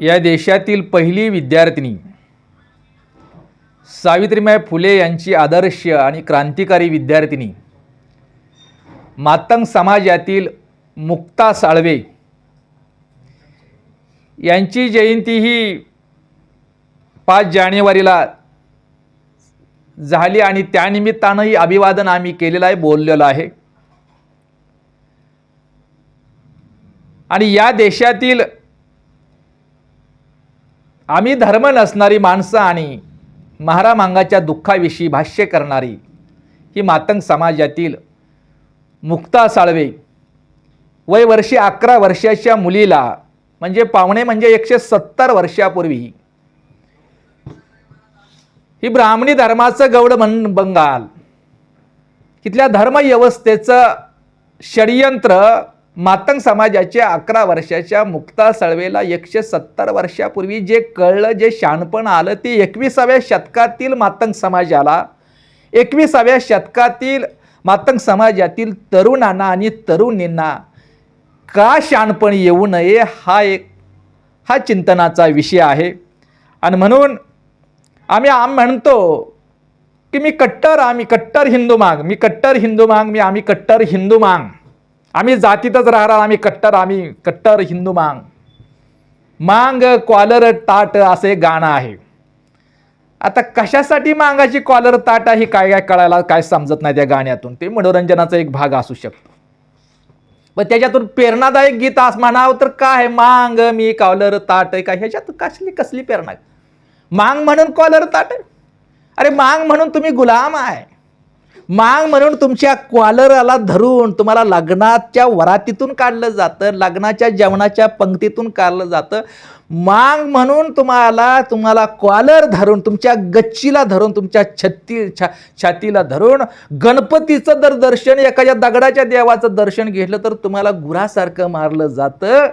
या देशातील पहिली विद्यार्थिनी सावित्रीबाई फुले यांची आदर्श आणि क्रांतिकारी विद्यार्थिनी मातंग समाजातील मुक्ता साळवे यांची जयंती ही पाच जानेवारीला झाली आणि त्यानिमित्तानंही अभिवादन आम्ही केलेलं आहे बोललेलं आहे. आणि या देशातील आम्ही धर्म नसणारी माणसं आणि महारामांगाच्या दुःखाविषयी भाष्य करणारी ही मातंग समाजातील मुक्ता साळवे. वय वर्षी अकरा वर्षाच्या मुलीला म्हणजे पावणे म्हणजे एकशे सत्तर वर्षापूर्वी ही ब्राह्मणी धर्माचं गौड म्हण बंगाल. तिथल्या धर्मव्यवस्थेचं षडयंत्र मातंग समाजाच्या अकरा वर्षाच्या मुक्ता सळवेला एकशे सत्तर वर्षापूर्वी जे कळलं जे शानपण आलं ते एकविसाव्या शतकातील मातंग समाजाला. एकविसाव्या शतकातील मातंग समाजातील तरुणांना आणि तरुणींना का शानपण येऊ नये हा एक हा चिंतनाचा विषय आहे. आणि म्हणून आम्ही आम म्हणतो की मी कट्टर आम्ही कट्टर हिंदू मांग मी कट्टर हिंदू मांग मी आम्ही कट्टर हिंदू मांग. आम्ही जातीतच राहणार आम्ही कट्टर आम्ही कट्टर हिंदू मांग. मांग कॉलर ताट असं एक गाणं आहे. आता कशासाठी मांगाची कॉलर ताट आहे काय काय कळायला काय समजत नाही त्या गाण्यातून. ते मनोरंजनाचा एक भाग असू शकतो. पण त्याच्यातून प्रेरणादायक गीत आज म्हणावं तर काय? मांग मी कॉलर ताट काय ह्याच्यात कसली कसली प्रेरणा? मांग म्हणून कॉलर ताट अरे मांग म्हणून तुम्ही गुलाम आहे. मांग म्हणून तुमच्या क्वालराला धरून तुम्हाला लग्नाच्या वरातीतून काढलं जातं लग्नाच्या जेवणाच्या पंक्तीतून काढलं जातं. मांग म्हणून तुम्हाला तुम्हाला क्वालर धरून तुमच्या गच्चीला धरून तुमच्या छत्ती छा छातीला धरून गणपतीचं जर दर्शन एखाद्या दगडाच्या देवाचं दर्शन घेतलं तर तुम्हाला गुरासारखं मारलं जातं.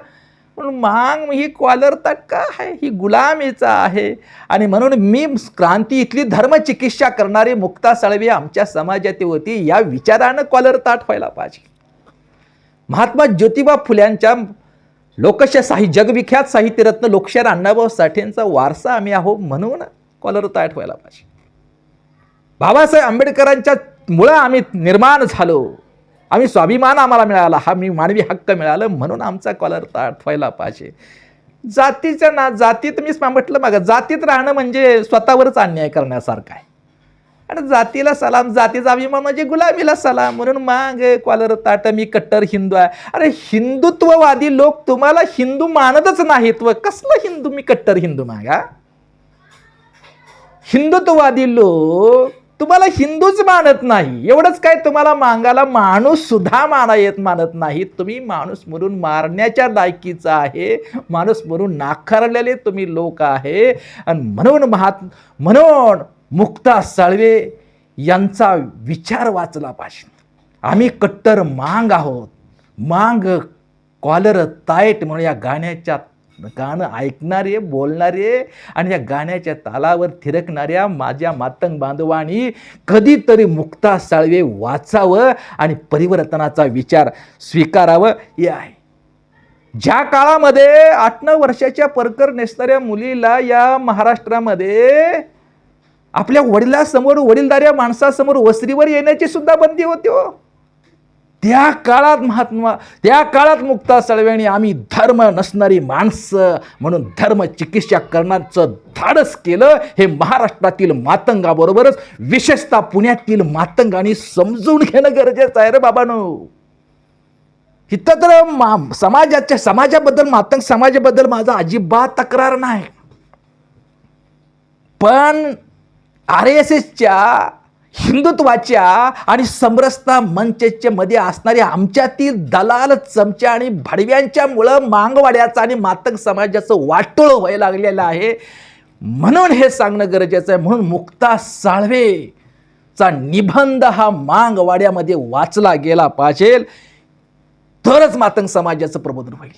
म्हणून मांग ही क्वालरता का आहे ही गुलामीचा आहे. आणि म्हणून मी क्रांती इथली धर्मचिकित्सा करणारी मुक्ता साळवी आमच्या समाजात होती या विचारानं क्वालरता ताट व्हायला पाहिजे. महात्मा ज्योतिबा फुल्यांच्या लोकशाही साहि जगविख्यात साहित्यरत्न लोकशाहीर अण्णाभाऊ साठेंचा वारसा आम्ही आहो म्हणून कॉलर ताट व्हायला पाहिजे. बाबासाहेब आंबेडकरांच्या मुळं आम्ही निर्माण झालो. आम्ही स्वाभिमान आम्हाला मिळाला हा मी मानवी हक्क मिळालं म्हणून आमचा कॉलर ताट व्हायला पाहिजे. जातीच्या ना जातीत मीच म्हटलं मग जातीत राहणं म्हणजे स्वतःवरच अन्याय करण्यासारखं आहे. आणि जातीला सलाम जातीचा अभिमान म्हणजे गुलामीला सलाम. म्हणून माग कॉलर ताट मी कट्टर हिंदू आहे. अरे हिंदुत्ववादी लोक तुम्हाला हिंदू मानतच नाहीत व कसलं हिंदू? मी कट्टर हिंदू मागा. हिंदुत्ववादी लोक तुम्हाला हिंदूच मानत नाही. एवढंच काय तुम्हाला मांगाला माणूस सुद्धा माना येत मानत नाही. तुम्ही माणूस म्हणून मारण्याच्या लायकीचा आहे. माणूस म्हणून नाकारलेले तुम्ही लोक आहे. आणि म्हणून महात म्हणून मुक्ता साळवे यांचा विचार वाचला पाहिजे. आम्ही कट्टर मांग आहोत. मांग कॉलर ताईट म्हणून या गाण्याच्या गाणं ऐकणारे बोलणारे आणि या गाण्याच्या तालावर थिरकणाऱ्या माझ्या मातंग बांधवांनी कधीतरी मुक्ता साळवे वाचावं आणि परिवर्तनाचा विचार स्वीकारावं. हे आहे. ज्या काळामध्ये आठ नऊ वर्षाच्या परकर नेसणाऱ्या मुलीला या महाराष्ट्रामध्ये आपल्या वडिलासमोर वडीलधाऱ्या माणसासमोर वस्त्रीवर येण्याची सुद्धा बंदी होती हो. त्या काळात महात्मा त्या काळात मुक्ता सळव्याने आम्ही धर्म नसणारी माणसं म्हणून धर्म चिकित्सा करण्याचं धाडस केलं. हे महाराष्ट्रातील मातंगाबरोबरच विशेषतः पुण्यातील मातंगाने समजून घेणं गरजेचं आहे रे बाबानो. इथं तर मा समाजाच्या समाजाबद्दल मातंग समाजाबद्दल माझा अजिबात तक्रार नाही. पण आर एस एसच्या हिंदुत्वाच्या आणि समरसता मंचच्या मध्ये असणाऱ्या आमच्यातील दलाल चमच्या आणि भडव्यांच्यामुळं मांगवाड्याचं आणि मातंग समाजाचं वाटोळ व्हायला लागलेलं आहे. म्हणून हे सांगणं गरजेचं आहे. म्हणून मुक्ता साळवेचा निबंध हा मांगवाड्यामध्ये वाचला गेला पाहिजे. तरच मातंग समाजाचं प्रबोधन होईल.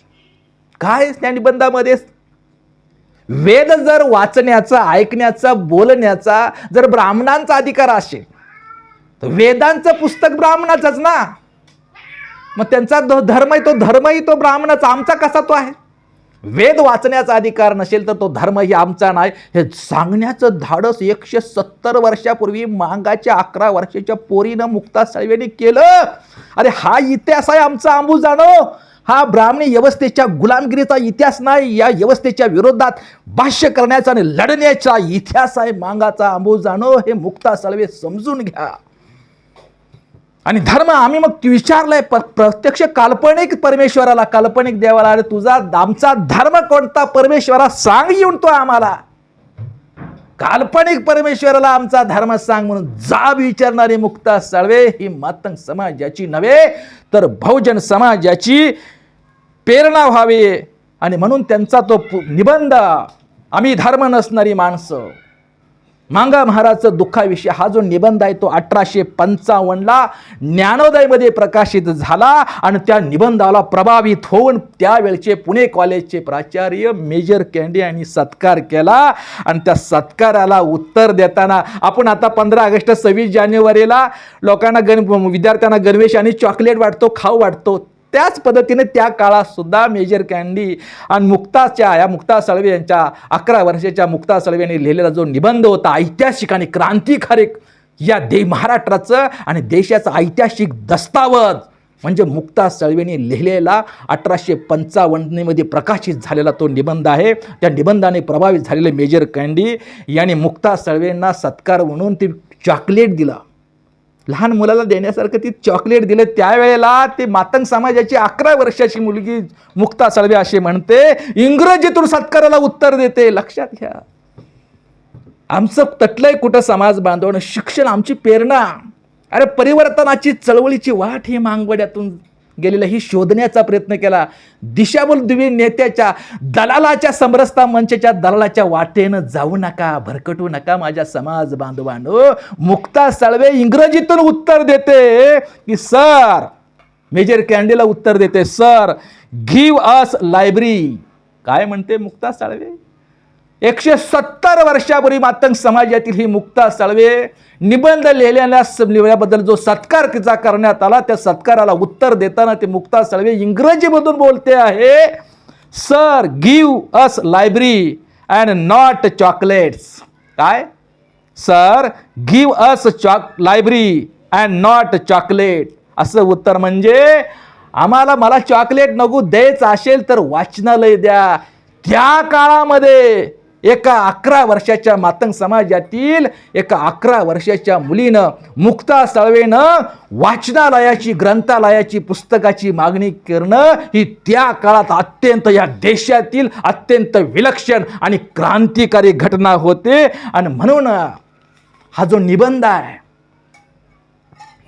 काय त्या निबंधामध्ये? वेद जर वाचण्याचा ऐकण्याचा बोलण्याचा जर ब्राह्मणांचा अधिकार असेल तर वेदांचं पुस्तक ब्राह्मणाचंच ना? मग त्यांचा ध- धर्म आहे तो धर्मही तो ब्राह्मणाचा आमचा कसा तो आहे? वेद वाचण्याचा अधिकार नसेल तर तो धर्मही आमचा नाही. हे सांगण्याचं धाडस एकशे सत्तर वर्षापूर्वी मांगाच्या अकरा वर्षाच्या पोरीनं मुक्ता साळवेने केलं. अरे हा इतिहास आहे आमचा आंबू जाणो हा ब्राह्मणी व्यवस्थेच्या गुलामगिरीचा इतिहास नाही या व्यवस्थेच्या विरोधात भाष्य करण्याचा आणि लढण्याचा इतिहास आहे. मांगाचा आंबो जाणो हे मुक्ता साळवे समजून घ्या. आणि धर्म आम्ही मग तू प्रत्यक्ष काल्पनिक परमेश्वराला काल्पनिक देवाला अरे तुझा आमचा धर्म कोणता? परमेश्वरा सांग येऊन तो आम्हाला. काल्पनिक परमेश्वराला आमचा धर्म सांग म्हणून जाब विचारणारी मुक्ता साळवे ही मातंग समाजाची नव्हे तर बहुजन समाजाची प्रेरणा व्हावी. आणि म्हणून त्यांचा तो पु- निबंध आम्ही धर्म नसणारी माणसं. मांगा महाराजचं दुःखाविषयी हा जो निबंध आहे तो अठराशे पंचावन्नला ज्ञानोदयमध्ये प्रकाशित झाला आणि त्या निबंधाला प्रभावित होऊन त्यावेळचे पुणे कॉलेजचे प्राचार्य मेजर कॅन्डी यांनी सत्कार केला. आणि त्या सत्काराला उत्तर देताना आपण आता पंधरा ऑगस्ट सव्वीस जानेवारीला लोकांना गण विद्यार्थ्यांना गणवेश आणि चॉकलेट वाटतो खाऊ वाटतो. त्याच पद्धतीने त्या काळात सुद्धा मेजर कॅन्डी आणि मुक्ताच्या या मुक्ता सळवे यांच्या अकरा वर्षाच्या मुक्ता सळवे यांनी लिहिलेला जो निबंध होता ऐतिहासिक आणि क्रांतिकारी या दे महाराष्ट्राचं आणि देशाचं ऐतिहासिक दस्तावज म्हणजे मुक्ता सळवेने लिहिलेला अठराशे पंचावन्नमध्ये प्रकाशित झालेला तो निबंध आहे. त्या निबंधाने प्रभावित झालेले मेजर कँडी यांनी मुक्ता सळवेंना सत्कार म्हणून ते चॉकलेट दिला. लहान मुलाला देण्यासारखं ती चॉकलेट दिलं. त्यावेळेला ते मातंग समाजाची अकरा वर्षाची मुलगी मुक्ता सळवे असे म्हणते इंग्रजीतून सत्काराला उत्तर देते. लक्षात घ्या. आमचं तटलंय कुठं समाज बांधवणं शिक्षण आमची प्रेरणा. अरे परिवर्तनाची चळवळीची वाट ही मांगवड्यातून गेलेलं ही शोधण्याचा प्रयत्न केला. दिशाभूल दिवी नेत्याच्या दलालाच्या समरसता मंचाच्या दलालाच्या वाटेनं जाऊ नका भरकटू नका माझ्या समाज बांधवांनो. मुक्ता साळवे इंग्रजीतून उत्तर देते की सर मेजर कॅन्डीला उत्तर देते सर गिव्ह अस लायब्ररी. काय म्हणते मुक्ता साळवे? एकशे सत्तर वर्षापूर्वी मातंग समाजातील ही मुक्ता साळवे निबंध लिहिल्याला लिहिल्याबद्दल जो सत्कार तिचा करण्यात आला त्या सत्काराला उत्तर देताना ते मुक्ता साळवे इंग्रजीमधून बोलते आहे sir give us library and not chocolates. काय? Sir give us chalk library and not chocolate. असं उत्तर म्हणजे आम्हाला मला चॉकलेट नको द्यायचं असेल तर वाचनालय द्या. त्या काळामध्ये एका अकरा वर्षाच्या मातंग समाजातील एका अकरा वर्षाच्या मुलीनं मुक्ता साळवेनं वाचनालयाची ग्रंथालयाची पुस्तकाची मागणी करणं ही त्या काळात अत्यंत या देशातील अत्यंत विलक्षण आणि क्रांतिकारी घटना होते. आणि म्हणून हा जो निबंध आहे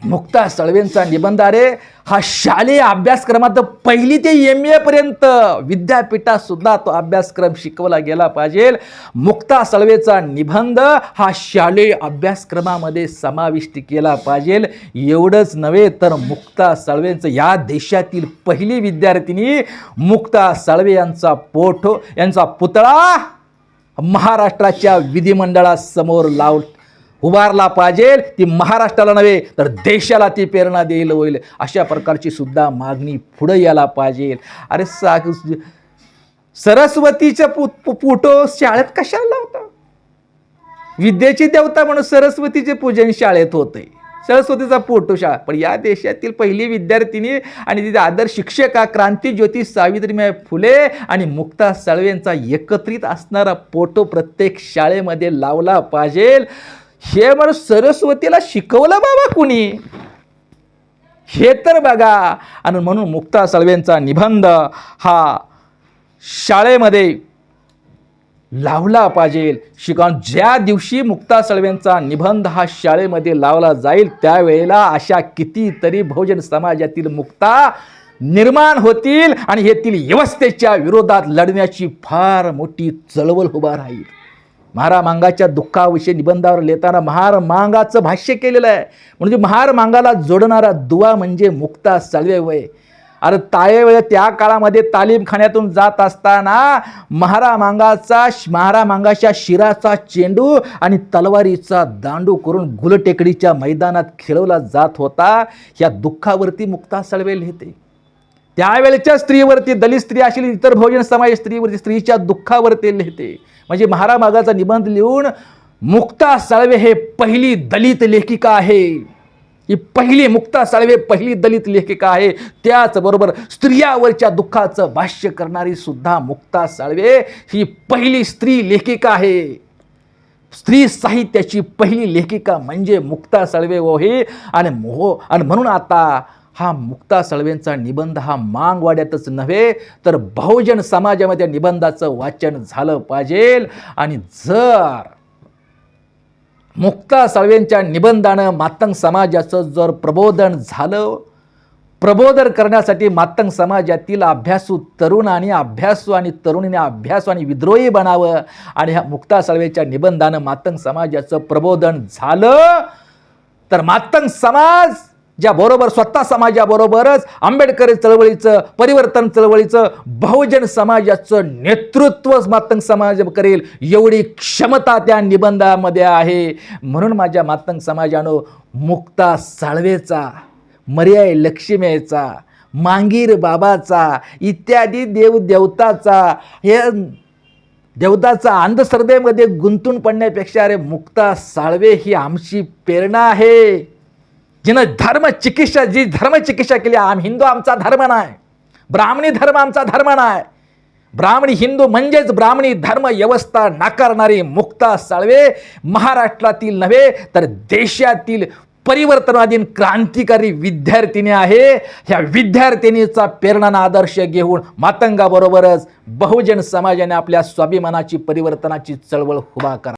मुक्ता सळवेंचा निबंध. अरे हा शालेय अभ्यासक्रमात पहिली ते एम एपर्यंत विद्यापीठातसुद्धा विद्यापीठात सुद्धा तो अभ्यासक्रम शिकवला गेला पाहिजे. मुक्ता सळवेचा निबंध हा शालेय अभ्यासक्रमामध्ये समाविष्ट केला पाहिजे. एवढंच नव्हे तर मुक्ता सळवेंचं या देशातील पहिली विद्यार्थिनी मुक्ता सळवे यांचा पोठ यांचा पुतळा महाराष्ट्राच्या विधिमंडळासमोर लाव उभारला पाहिजे ती महाराष्ट्राला नव्हे तर देशाला ती प्रेरणा देईल होईल. अशा प्रकारची सुद्धा मागणी पुढे यायला पाहिजे. अरे सा सरस्वतीच्या पु पुटो शाळेत कशाला लावता? विद्येची देवता म्हणून सरस्वतीचे पूजन शाळेत होते. सरस्वतीचा फोटो शाळा. पण या देशातील पहिली विद्यार्थिनी आणि तिथे आदर शिक्षका क्रांतीज्योती सावित्रीबाई फुले आणि मुक्ता साळवेंचा एकत्रित असणारा फोटो प्रत्येक शाळेमध्ये लावला पाहिजे. हे म्हणून सरस्वतीला शिकवलं बाबा कुणी? हे तर बघा. आणि म्हणून मुक्ता साळवेंचा निबंध हा शाळेमध्ये लावला पाहिजे. शिकवण ज्या दिवशी मुक्ता सळवेंचा निबंध हा शाळेमध्ये लावला जाईल त्यावेळेला अशा कितीतरी बहुजन समाजातील मुक्ता निर्माण होतील आणि येथील व्यवस्थेच्या विरोधात लढण्याची फार मोठी चळवळ उभा राहील. महारा मांगाच्या दुःखाविषयी निबंधावर लिहिताना महार मांगाचं भाष्य केलेलं आहे. म्हणजे महार मांगाला जोडणारा दुवा म्हणजे मुक्ता सळवे वय. अरे ताये त्या काळामध्ये तालीमखान्यातून जात असताना महारा मांगाचा महारा मांगाच्या शिराचा चेंडू आणि तलवारीचा दांडू करून गुलटेकडीच्या मैदानात खेळवला जात होता. या दुःखावरती मुक्ता सळवे लिहिते. त्यावेळच्या स्त्रीवरती दलित स्त्री असेल इतर बहुजन समाज स्त्रीवरती स्त्रीच्या दुःखावरती लिहिते. म्हणजे महारामागाचा निबंध लिहून मुक्ता साळवे हे पहिली दलित लेखिका आहे. ही पहिली मुक्ता साळवे पहिली दलित लेखिका आहे. त्याचबरोबर स्त्रियावरच्या दुःखाचं भाष्य करणारी सुद्धा मुक्ता साळवे ही पहिली स्त्री लेखिका आहे. स्त्री साहित्याची पहिली लेखिका म्हणजे मुक्ता साळवे हो हे आणि मोह आणि म्हणून आता हा मुक्ता सळवेंचा निबंध हा मांगवाड्यातच नव्हे तर बहुजन समाजामध्ये निबंधाचं वाचन झालं पाहिजे. आणि जर मुक्ता साळवेंच्या निबंधानं मातंग समाजाचं जर प्रबोधन झालं प्रबोधन करण्यासाठी मातंग समाजातील अभ्यासू तरुण आणि अभ्यासू आणि तरुणीने अभ्यासू आणि विद्रोही बनावं. आणि ह्या मुक्ता साळवेच्या निबंधानं मातंग समाजाचं प्रबोधन झालं तर मातंग समाज ज्याबरोबर स्वतः समाजाबरोबरच आंबेडकरी चळवळीचं परिवर्तन चळवळीचं बहुजन समाजाचं नेतृत्व मातंग समाज करेल एवढी क्षमता त्या निबंधामध्ये आहे. म्हणून माझ्या मातंग समाजानं मुक्ता साळवेचा मर्याय लक्ष्मीचा मांगीर बाबाचा इत्यादी देवदेवताचा हे देवताचा अंधश्रद्धेमध्ये गुंतून पडण्यापेक्षा अरे मुक्ता साळवे ही आमची प्रेरणा आहे. जिनं धर्म चिकित्सा जी धर्म चिकित्सा केली आम हिंदू आमचा धर्म नाही ब्राह्मणी धर्म आमचा धर्म नाही ब्राह्मणी हिंदू म्हणजेच ब्राह्मणी धर्म व्यवस्था नाकारणारी मुक्ता साळवे महाराष्ट्रातील नव्हे तर देशातील परिवर्तनवादीन क्रांतिकारी विद्यार्थिनी आहे. ह्या विद्यार्थिनीचा प्रेरणा आदर्श घेऊन मातंगाबरोबरच बहुजन समाजाने आपल्या स्वाभिमानाची परिवर्तनाची चळवळ उभा करा.